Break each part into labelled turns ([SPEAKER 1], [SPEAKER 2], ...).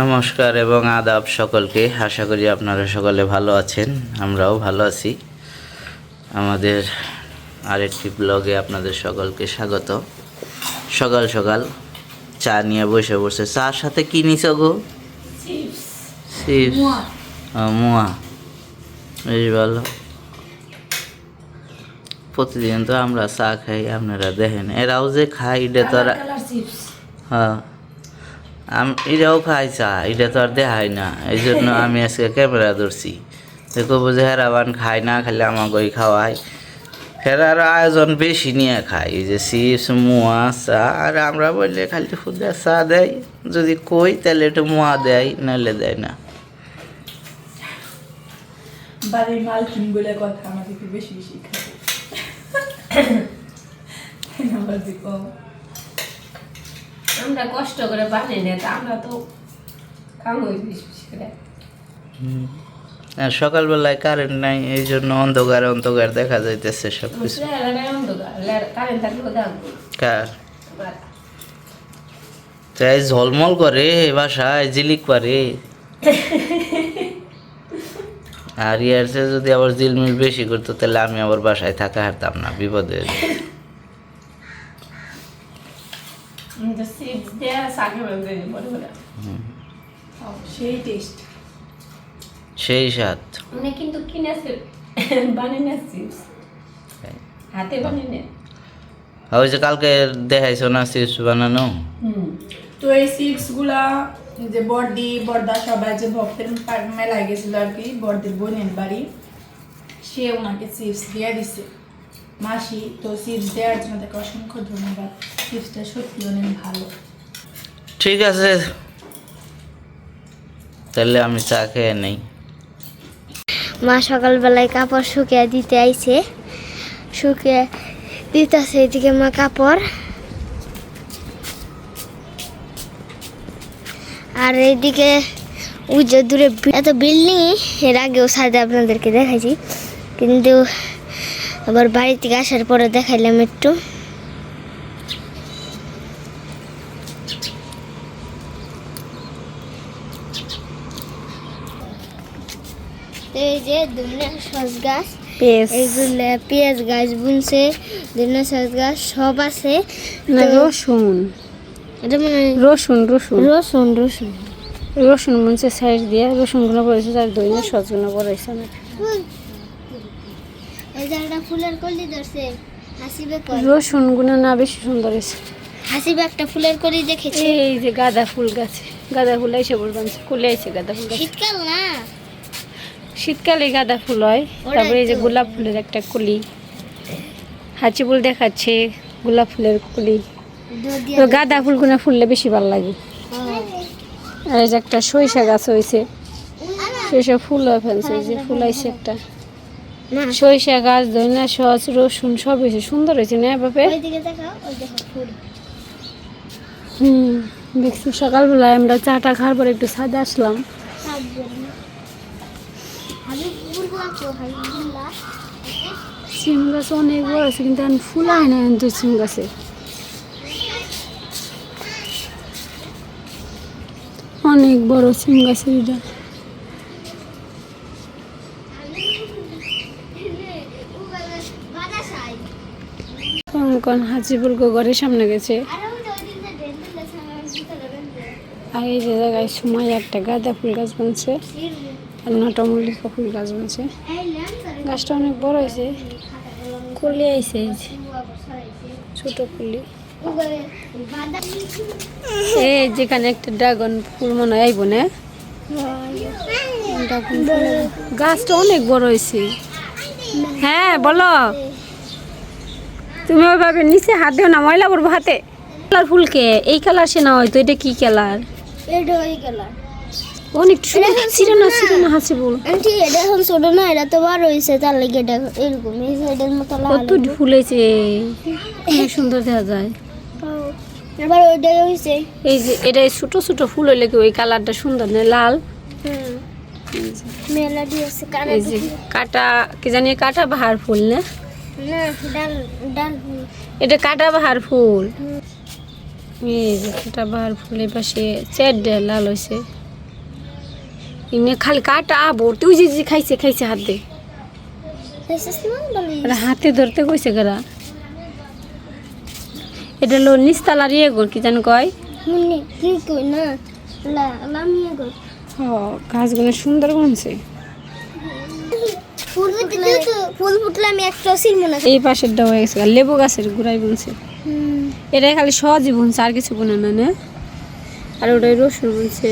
[SPEAKER 1] নমস্কার এবং আদাব সকলকে। আশা করি আপনারা সকলে ভালো আছেন আমরাও ভালো আছি। আমাদের আরেকটি ব্লগে আপনাদের সকলকে স্বাগত। সকাল সকাল চা নিয়ে বসে বসে। চার সাথে কি নিছ গো? চিপস মুয়া। বেশ ভালো। প্রতিদিন তো আমরা চা খাই আপনারা দেখেন। এরাও যে খাই এটা তো হ্যাঁ। আম, এটাও খাই চা, এটা তো আর দেখাই না। এই জন্য আমি আজকে ক্যামেরা ধরছি। দেখো যে হেরাবান খায় না খালি আমাকে ওই খাওয়াই ফেরার আয়োজন বেশি নিয়ে খাই এই যে চিপস, মুয়া, চা, আর আমরা বললে খালি ফুদে চা দেয়। যদি কই, তাহলে একটু মোয়া দেয়, নাহলে দেয় না।
[SPEAKER 2] কথা আমাদেরকে বেশি আমার
[SPEAKER 3] কষ্ট করে বানাই না তা আমরা তো কাম বেশি বেশি করে।
[SPEAKER 1] আর সকালবেলায় কারেন্ট নাই এই জন্য অন্ধকার অন্ধকার দেখা যাইতেছে সব কিছু কার? তাই ঝলমল করে বাসায় জিলিক পারে। আর ইয়ার চেয়ে যদি আবার জিলমিল বেশি করতো তাহলে আমি আবার বাসায় থাকা হারতাম না বিপদ হয়ে যেত।
[SPEAKER 3] চিপস দেয়া শাকে বলে বলে বলে
[SPEAKER 2] ও, সেই টেস্ট
[SPEAKER 1] সেই স্বাদ।
[SPEAKER 3] মানে কিন্তু কিনেছে বানিয়ে চিপস হাতে বানিয়ে
[SPEAKER 1] ওই যে কালকে দেখাইছো না চিপস বানানো?
[SPEAKER 2] তো এই চিপসগুলা যে বর্দি বর্দা সবাই যে ভক্তের মেলায় গেছিল আর কি বর্দির বোনের বাড়ি সে ওনাকে চিপস দিয়ে দিছে। মাসি তো চিপস দেওয়ার জন্য তাকে অসংখ্য ধন্যবাদ। চিপসটা সত্যি অনেক ভালো।
[SPEAKER 1] ঠিক আছে। তাহলে আমি চা খেয়ে নেই।
[SPEAKER 4] মা সকালবেলায় কাপড় শুকিয়ে দিতে আইছে। শুকিয়ে দিতেছে এদিকে মা কাপড়। আর এইদিকে ওই যে দূরে এত বিল্ডিং, এর আগেও সাথে আপনাদেরকে দেখাইছি। কিন্তু আবার বাড়ি থেকে আসার পরে দেখাইলাম একটু এই যে দুনিয়া সস গাছ এইগুলো পেঁয়াজ গাছ বুনছে দুনিয়া সস গাছ সব আছে।
[SPEAKER 5] রসুন।
[SPEAKER 4] এটা মানে
[SPEAKER 5] রসুন রসুন।
[SPEAKER 4] রসুন রসুন।
[SPEAKER 5] রসুন মনছে সাইড দিয়ে রসুনগুলো পড়েছে তার দইনে সসগুলো পড়েছে। না
[SPEAKER 4] এই ফুলের কলি ধরছে হাসিবে কর
[SPEAKER 5] রসুনগুলো না বেশি সুন্দর হয়েছে।
[SPEAKER 4] হাসিবে একটা ফুলের কলি দেখেছে?
[SPEAKER 5] এই যে গাঁদা ফুল গাছে গাঁদা ফুল এসে বলবানছে কুলে আইছে গাঁদা ফুল গাছ।
[SPEAKER 4] শীতকাল না?
[SPEAKER 5] শীতকালে গাঁদা ফুল হয় তারপরে এই যে গোলাপ ফুলের একটা কুলি। হাঁচি ফুল দেখাচ্ছে গোলাপ ফুলের কুলি। তো গাঁদা ফুলগুলো ফুললে বেশি ভালো লাগে। আর এই যে একটা সরিষা গাছ হয়েছে সরিষা ফুল হয়ে ফেলছে যে ফুল আইছে একটা। সরিষা গাছ ধনিয়া সস রসুন সব হয়েছে সুন্দর হয়েছে না বাপে? হুম দেখছি সকালবেলায় আমরা চাটা খাওয়ার পরে একটু ছাদে আসলাম। সিম গাছ অনেক বড় আছে, কিন্তু এখন ফুল হয় না কিন্তু সিম গাছে। অনেক বড় সিম গাছের এটা কোন হাজিপুর ঘরের সামনে গেছে? আর এই যে জায়গায় সময় একটা গাঁদা ফুল গাছ বানছে, আর নটা ফুল গাছ বানছে। গাছটা অনেক বড় হয়েছে। কুলি আইছে যে, ছোট কুলি। এই যেখানে একটা ড্রাগন ফুল মনে হয় আইব না? গাছটা অনেক বড় হয়েছে। হ্যাঁ বলো। তুমি ওইভাবে নিচে হাত দেও না ময়লা করব হাতে। কালার ফুলকে এই কালার সে না হয়তো এটা কি কালার?
[SPEAKER 4] এটা হয়ে গেল
[SPEAKER 5] অনেক সুন্দর ছিল না ছিল না হাসি বল।
[SPEAKER 4] আন্টি এটা এখন ছোট না এটা তো বড় হয়েছে তার লাগে এটা এরকম এই সাইডের মতো লাল
[SPEAKER 5] কত ফুল হয়েছে অনেক সুন্দর দেখা যায়।
[SPEAKER 4] এবার ওইটা হয়েছে
[SPEAKER 5] এই যে এটা ছোট ছোট ফুল হইলে কি ওই কালারটা সুন্দর না লাল? কাটা কি জানি কাটা বাহার ফুল না?
[SPEAKER 4] না ডাল ডাল
[SPEAKER 5] এটা কাটা বাহার ফুল। এই যে কাটা বাহার ফুল পাশে লাল হয়েছে এমনি খালি কাটা ভর্তি ওই যে খাইছে খাইছে হাত। দিয়ে আর হাতে ধরতে কইছে গেরা এটা হলো নিস্তালার ইয়ে গোর কি জান কয়
[SPEAKER 4] লা
[SPEAKER 5] ও গাছগুলো সুন্দর বনছে।
[SPEAKER 4] ফুল ফুটলে আমি একটা
[SPEAKER 5] এই পাশের ডাও হয়ে গেছে লেবু গাছের গুড়াই বুনছে। এটাই খালি সহজই বুনছে আর কিছু বুনে না না? আর ওটাই রসুন বুনছে।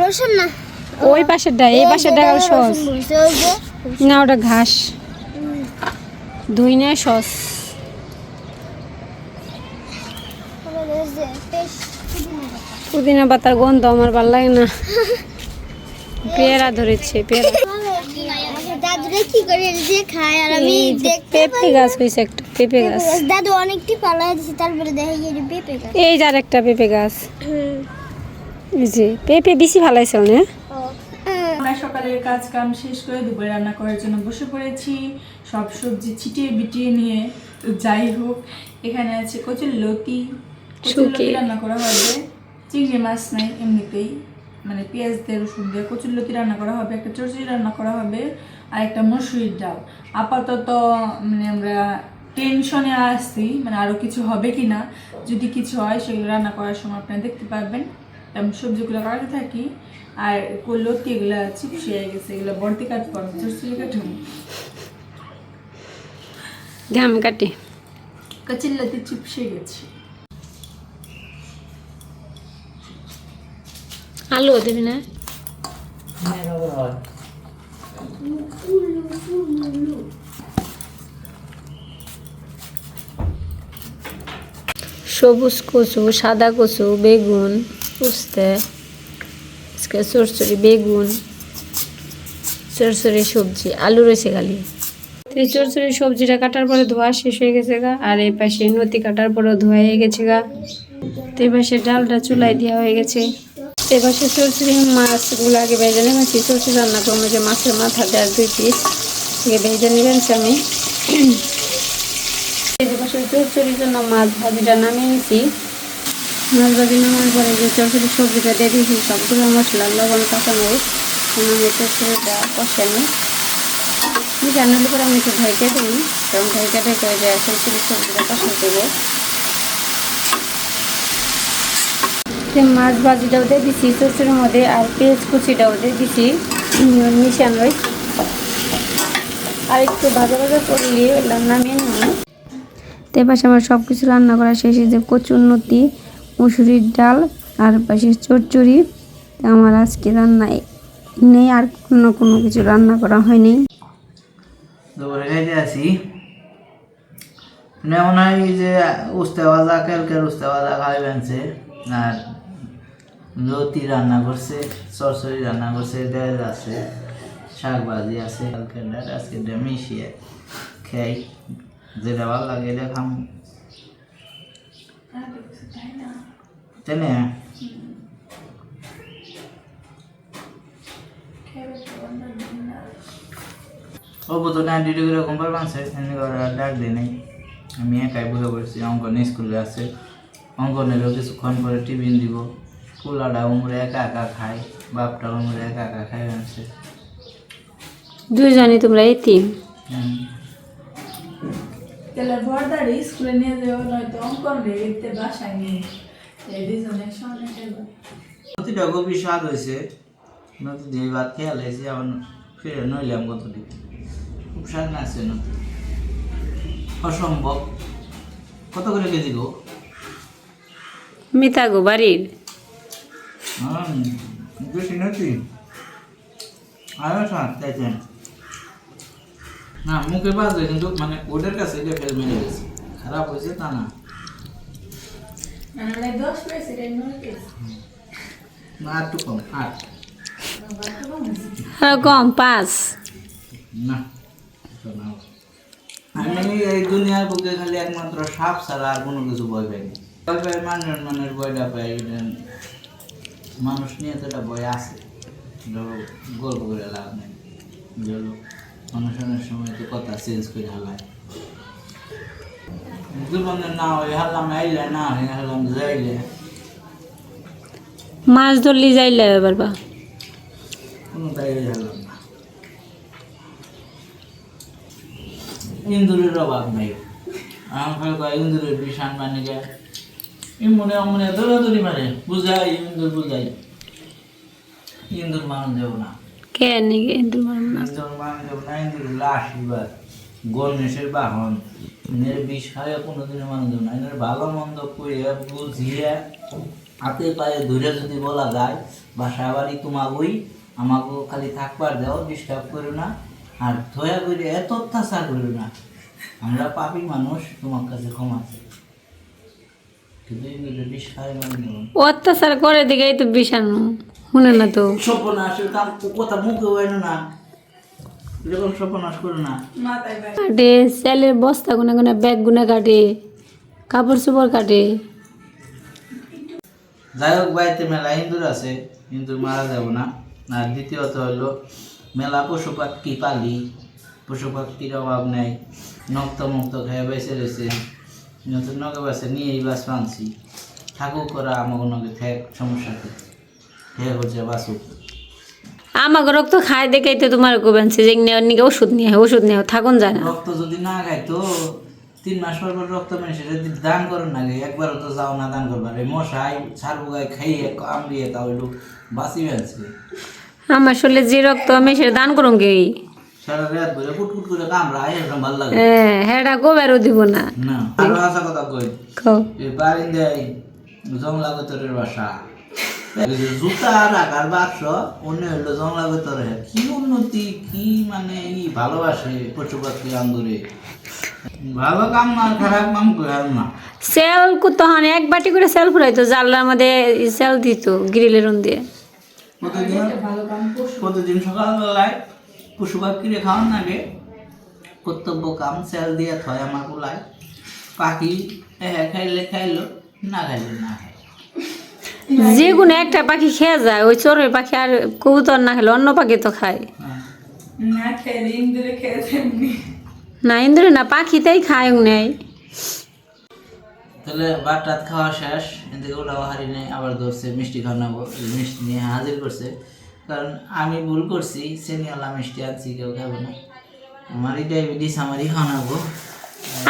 [SPEAKER 4] রসুন না।
[SPEAKER 5] ওই পাশের ডা এই পাশের ডা খালি সহজ
[SPEAKER 4] রসুন বলছে ওই যে
[SPEAKER 5] না ওটা ঘাস। ধুই না সস। পুদিনা পাতার গন্ধ আমার ভালো লাগে না। পেয়ারা ধরেছে পেয়ারা।
[SPEAKER 4] কি করে যে খায় আর আমি দেখতে
[SPEAKER 5] পেঁপে গাছ হয়েছে একটা পেঁপে গাছ।
[SPEAKER 4] দাদু অনেকটি পালা দিছে তারপরে দেখা গিয়ে যে পেঁপে গাছ।
[SPEAKER 5] এই যার একটা পেঁপে গাছ। পেঁপে বেশি ভালাইছিল না
[SPEAKER 2] আমরা সকালের কাজ কাম শেষ করে দুপুরে রান্না করার জন্য বসে পড়েছি। সব সবজি ছিটিয়ে বিটিয়ে নিয়ে। তো যাই হোক এখানে আছে কচুর লতি কচুর লতি রান্না করা হবে। চিংড়ি মাছ নাই এমনিতেই। মানে পেঁয়াজ দিয়ে রসুন দিয়ে কচুর লতি রান্না করা হবে একটা চচড়ি রান্না করা হবে আর একটা মসুরির ডাল। আপাতত মানে আমরা টেনশনে আসছি মানে আরও কিছু হবে কি না যদি কিছু হয় সেগুলো রান্না করার সময় আপনারা দেখতে পারবেন। আমি সবজিগুলো কাটতে থাকি। আর লতি এগুলো চিপসে গেছে এগুলো বর্তি কাটবো আমি চচড়ি কাটবো
[SPEAKER 5] ঘাম কাটি।
[SPEAKER 2] কচিল্লাতে চিপসে গেছে।
[SPEAKER 5] আলু দেবি না? সবুজ কচু সাদা কচু বেগুন উস্তে। আজকে চরচড়ি বেগুন চরচড়ি সবজি, আলু রয়েছে খালি। এই সবজিটা কাটার পরে ধোয়া শেষ হয়ে গেছে গা, আর এই পাশে নতি কাটার পরেও ধোয়া হয়ে গেছে গা। তো এই পাশে ডালটা চুলাই দেওয়া হয়ে গেছে। এই পাশে মাছগুলো আগে ভেজে নেবেছি চরচড়ি রান্না করব যে মাছের মাথা দেওয়ার দুই পিস আগে ভেজে নেবেন আমি এই পাশে চরচড়ির জন্য মাছ ভাজিটা নামিয়ে নিছি। মাছ ভাজি নামার পরে যে চরচড়ি সবজিটা দিয়ে দিয়েছি, সবগুলো মশলা, লবণ, কাঁচামরিচ আমি চরচড়িটা কষে নিই। জানালে পরে আমি একটু ঢাইকে দিই কারণ ঢাইকে ঢেকে যে চরচড়ি সবজিটা কষা দেবো। মাছ ভাজিটাও দিয়ে দিছি চরচড়ির মধ্যে আর পেঁয়াজ কুচিটাও দিয়ে দিছি মিশান মিশানোই আর একটু ভাজা ভাজা করলে নামিয়ে নেব। তো পাশে আমার সব কিছু রান্না করা শেষে যে কচুর নতি মুসুরির ডাল, আর পাশে চচ্চড়ি। আমার আজকে রান্না নেই, আর কোনো কোনো কিছু রান্না করা হয়নি।
[SPEAKER 1] দুপুরে খাইতে আসি। মনে হয় যে উস্তে ভাজা, কালকের উস্তে ভাজা খাই বানছে। আর লতি রান্না করছে সরসরি রান্না করছে, ডাল আছে শাক ভাজি আছে, কালকের ডাল, আজকে ডাল মিশিয়ে খাই। যেটা ভালো লাগে এটা খাম। তাই না ও তো নাইনটি ডিগ্রি কম্পার বানছে ডাক নাই আমি একাই বসে পড়েছি অঙ্কন স্কুলে আছে অঙ্কনেরও কিছুক্ষণ পরে টিফিন দিব পোলাটা উমরে একা একা খায় বাপটা উমরে একা একা খাই বানছে
[SPEAKER 5] দুজনই তোমরা এই তিন
[SPEAKER 2] তাহলে ভরদারি স্কুলে নিয়ে যাব নয়তো অঙ্কন রেখে বাসায় নিয়ে
[SPEAKER 1] নদীটা খুবই স্বাদ হয়েছে। নদী দিয়ে ভাত খেয়াল হয়েছে আবার ফিরে নইলাম কতটি খুব স্বাদ না আছে নদী অসম্ভব। কত করে কেজি গো?
[SPEAKER 5] মিতা গো বাড়ির?
[SPEAKER 1] বেশি নাকি আরও স্বাদ চাইছেন না মুখে বাজে কিন্তু মানে ওদের কাছে এটা ফেল মেরে গেছে খারাপ হয়েছে তা না
[SPEAKER 2] মানে দশ পেয়েছে রে নয় পেয়েছে
[SPEAKER 1] না আর একটু কম আট
[SPEAKER 5] আর কম পাঁচ
[SPEAKER 1] না আমি এই দুনিয়ার বুকে খালি একমাত্র সাপ ছাড়া আর কোনো কিছু ভয় পাই মানুষ মানুষ ভয়টা পাই মানুষ নিয়ে তো একটা ভয় আছে গল্প করে লাভ নেই ধরো অনুষ্ঠানের সময় তো কথা চেঞ্জ করে হালায় জীবনে না হয় হারলাম আইলে না হারলাম যাইলে।
[SPEAKER 5] মাছ ধরলি যাইলে এবার বা?
[SPEAKER 1] কোনো তাই জানলাম না। ইন্দুরের অভাব নেই। আমার কয় ইন্দুরের বিশান মানে গে মনে মনে দৌড়াদৌড়ি মারে। বুঝাই ইন্দুর বুঝাই। ইন্দুর মানুষ দেব না।
[SPEAKER 5] কে নাকি ইন্দুর
[SPEAKER 1] মানুষ দেব না ইন্দুর হলো আশীর্বাদ গণেশের বাহন। এর বিষ খাইয়া কোনোদিনও মানুষ দেব না এর ভালো মন্দ কইয়া বুঝিয়া হাতে পায়ে ধরে যদি বলা যায় বাসা বাড়ি তোমাগোই আমাকে খালি থাকবার দাও ডিস্টার্ব করো না আর দয়া করে এত অত্যাচার করো না। আমরা পাপি মানুষ তোমার কাছে ক্ষমা চাই।
[SPEAKER 5] অত্যাচার করে দিকেই তো বিষাণু শুনে না তো।
[SPEAKER 1] সর্বনাশের কাম কথা মুখে হয় না। এরকম সর্বনাশ করো না।
[SPEAKER 5] কাটে সেলের বস্তা গুনে গুনে ব্যাগ গুনে কাটে কাপড় চোপড় কাটে।
[SPEAKER 1] যাই হোক বাড়িতে মেলা ইন্দুর আছে ইন্দুর মারা যাব না। আর দ্বিতীয়ত হলো মেলা পশু পাখি পালি? পশু পাখির অভাব নেই। নক্ত মুক্ত খেয়ে বেঁচে রয়েছে। নতুন নগে বাসে নিয়েই বাস মানছি থাকুক করা আমাকে নগে থাক সমস্যা খেয়ে হচ্ছে বাসুক।
[SPEAKER 5] আমাকে রক্ত খায় দেখেই তো তোমার কোবেনছে যে নেওয়ার নিকে ওষুধ নিয়ে ওষুধ নিয়ে থাকুন যায় না
[SPEAKER 1] রক্ত যদি না খাইতো তিন মাস পর পর রক্ত সেটা যদি দান করো না গে একবারও তো যাও না দান করবার। মশাই ছাড়বো গায়ে খাইয়ে কামড়িয়ে তা হইল বাঁচি ফেলছে।
[SPEAKER 5] আমার শরীরে যে রক্ত আমি সেটা দান করুন কে
[SPEAKER 1] সারা রাত ধরে কুটকুট করে কামড়ায় এরকম ভালো লাগে।
[SPEAKER 5] হ্যাঁ হেটা গোবেরও দিব না।
[SPEAKER 1] না আরও হাসা কথা কই।
[SPEAKER 5] খাও
[SPEAKER 1] এই বারিন্দায় জংলা ভেতরের বাসা। এই যে জুতা রাখার বাক্স অন্য হইল জংলা ভেতরে। কি উন্নতি কি মানে ই ভালোবাসে পশু পাখি আন্দোরে? ভালো কাম না খারাপ কাম করে না।
[SPEAKER 5] সেল তখন এক বাটি করে সেল ফুরাইতো জানলার মধ্যে সেল দিত গ্রিলের রুম দিয়ে।
[SPEAKER 1] প্রতিদিন সকালবেলায় পশু পাখিরে খাওয়ান আগে কর্তব্য কাম সেল দিয়ে থয় আমার গুলায়। পাখি খাইলে খাইলো না খাইলে না খাই
[SPEAKER 5] যে কোনো একটা পাখি খেয়ে যায় ওই চোরের পাখি আর কবুতর না খেলে অন্য পাখি তো খায়।
[SPEAKER 2] না খেলে ইন্দুরে
[SPEAKER 5] না ইন্দুরে না পাখিতেই খায় নেই
[SPEAKER 1] তাহলে ভাত টাত খাওয়া শেষ এদিকে ওটাও হারি নেই আবার ধরছে মিষ্টি খাওয়াবো মিষ্টি নিয়ে হাজির করছে। কারণ আমি ভুল করছি সেনিওয়ালা মিষ্টি আনছি কেউ খাব না। আমারই ডায়াবেটিস আমারই খাওয়াবো।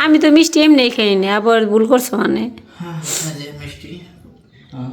[SPEAKER 5] আমি তো মিষ্টি এমনি খাই না আবার ভুল করছ মানে।
[SPEAKER 1] হ্যাঁ মিষ্টি। হ্যাঁ।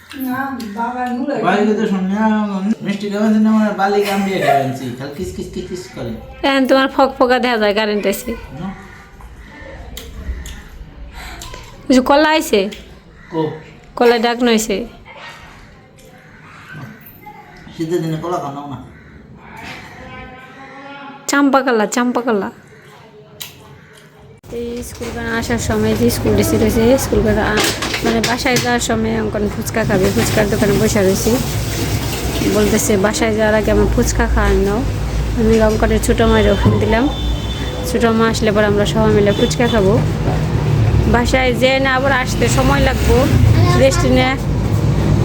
[SPEAKER 5] তোমার ফক ফকা দেখা যায় কারেন্ট আছে? কিছু কলা আইছে?
[SPEAKER 1] ও
[SPEAKER 5] কলা ডাক নইছে
[SPEAKER 1] শীতের দিনে কলা খাও না।
[SPEAKER 5] চাম্পা কালা চাম্পা কালা। এই স্কুল আসার সময় যে স্কুল ড্রেসে রয়েছে স্কুল মানে বাসায় যাওয়ার সময় অঙ্কন ফুচকা খাবে। ফুচকার দোকানে বসে রয়েছি। বলতেছে, বাসায় যাওয়ার আগে আমার ফুচকা খাওয়ার নাও। আমি অঙ্কনের ছোটো মায়ের ফোন দিলাম। ছোটো মা আসলে পর আমরা সবাই মিলে ফুচকা খাব। বাসায় যে না আবার আসতে সময় লাগবো। রেস্টুরেন্টে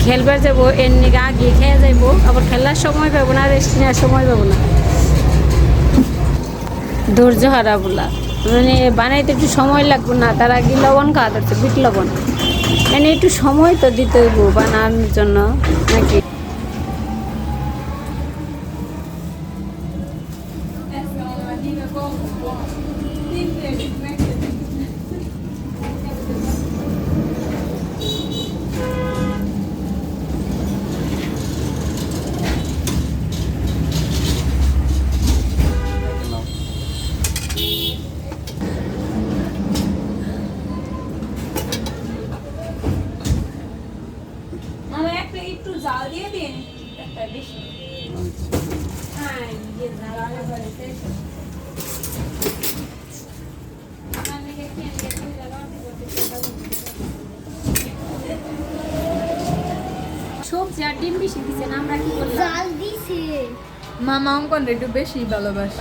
[SPEAKER 5] খেলবার যাব, এর নিকে আগে খেয়ে যাইবো। আবার খেলার সময় পাবো না, রেস্ট নেওয়ার সময় পাবো না। ধৈর্য হারা বলা। মানে বানাইতে একটু সময় লাগবে না, তার আগে লবণ খাওয়া দিচ্ছে বিট লবণ। মানে একটু সময় তো দিতে হইব বানানোর জন্য, নাকি
[SPEAKER 3] আমার একটা একটু জাল দিয়ে দিন একটা বেশি হ্যাঁ ইয়ে জাল আগে বাড়িতে এসে। আমার নাকি খেয়ে নিয়ে চলে যাব, আমি বলতে চাই,
[SPEAKER 5] সবজি আর ডিম বেশি দিচ্ছেন আমরা কি করলাম
[SPEAKER 4] জাল দিছে
[SPEAKER 2] মামা অঙ্কন একটু বেশি ভালোবাসে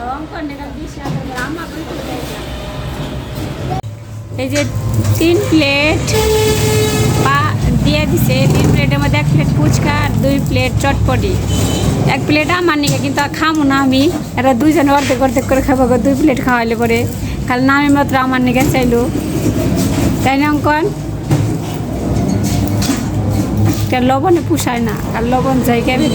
[SPEAKER 5] এই যে তিন প্লেট পা দিয়ে দিছে, তিন প্লেটের মধ্যে এক প্লেট ফুচকা আর দুই প্লেট চটপটি। এক প্লেট আমার নিকে কিন্তু খামো না আমি। এরা দুইজন অর্ধেক অর্ধেক করে খাব দুই প্লেট খাওয়াইলে পরে। খালি নামে মাত্র আমার নিকে চাইলো তাই না, অঙ্কন? লবণে পুষায় না আর লবণ যাই কেবে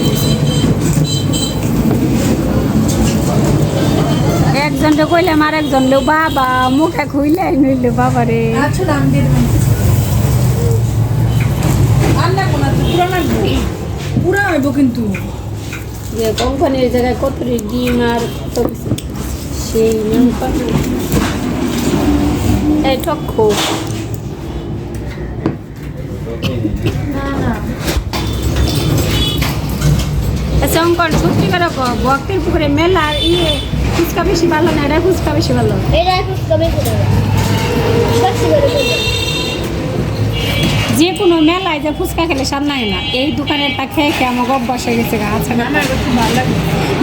[SPEAKER 5] একজনটা কইলে আর একজন লো বাবা, মুখে খুইলে নইলে বাবা রে
[SPEAKER 2] আচ্ছা দাম দিয়ে দেবেন আর লাগবো না তো পুরা লাগবো পুরা হইব কিন্তু।
[SPEAKER 5] যে কোম্পানির জায়গায় কত ডিম আর কত সেই। এই সত্যি করে পুকুরে ইয়ে ফুচকা বেশি ভালো না এটা ফুচকা বেশি ভালো?
[SPEAKER 4] এটা একটু কমে করে
[SPEAKER 5] যে কোনো মেলায় যে ফুচকা খেলে সামনে না। এই দোকানেরটা খেয়ে খেয়ে আমার অভ্যাস হয়ে গেছে গা, আচ্ছা না।
[SPEAKER 2] আমার খুব ভালো লাগে।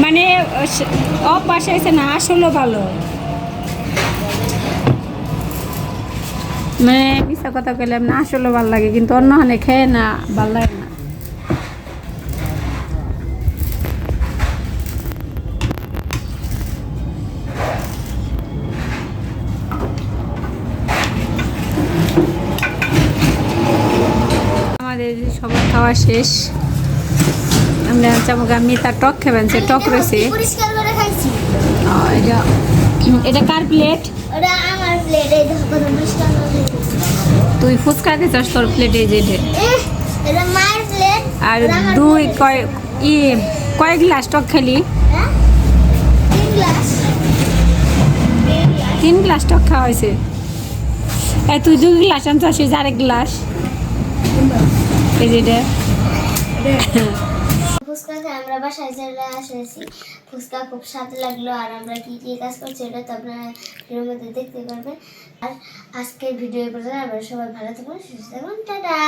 [SPEAKER 5] মানে অভ্যাস হয়েছে না আসলেও ভালো। মানে মিশা কথা কইলাম না আসলেও ভালো লাগে কিন্তু অন্য হানে খেয়ে না ভালো লাগে শেষ। আমরা চামুক আমি তার টক খাবেন সে টক রয়েছে। এটা এটা কার প্লেট তুই ফুচকা দিচ্ছিস তোর প্লেটে যেটে
[SPEAKER 4] প্লেট
[SPEAKER 5] আর দুই কয় ই কয় গ্লাস টক খেলি
[SPEAKER 4] হ্যাঁ? তিন গ্লাস।
[SPEAKER 5] টক খাওয়া হয়েছে। তুই দুই গ্লাস আনছিস আরেক গ্লাস। এই যেটা
[SPEAKER 4] ফুচকা আমরা বাসায় চলে আসেছি। ফুচকা খুব স্বাদ লাগল আর আমরা কি কি কাজ করছি এটা তো আপনারা ভিডিওর মধ্যে দেখতে পারবেন। আর আজকের ভিডিও পর্যন্ত। আমরা সবাই ভালো থাকুন, সুস্থ থাকুন। টাটা!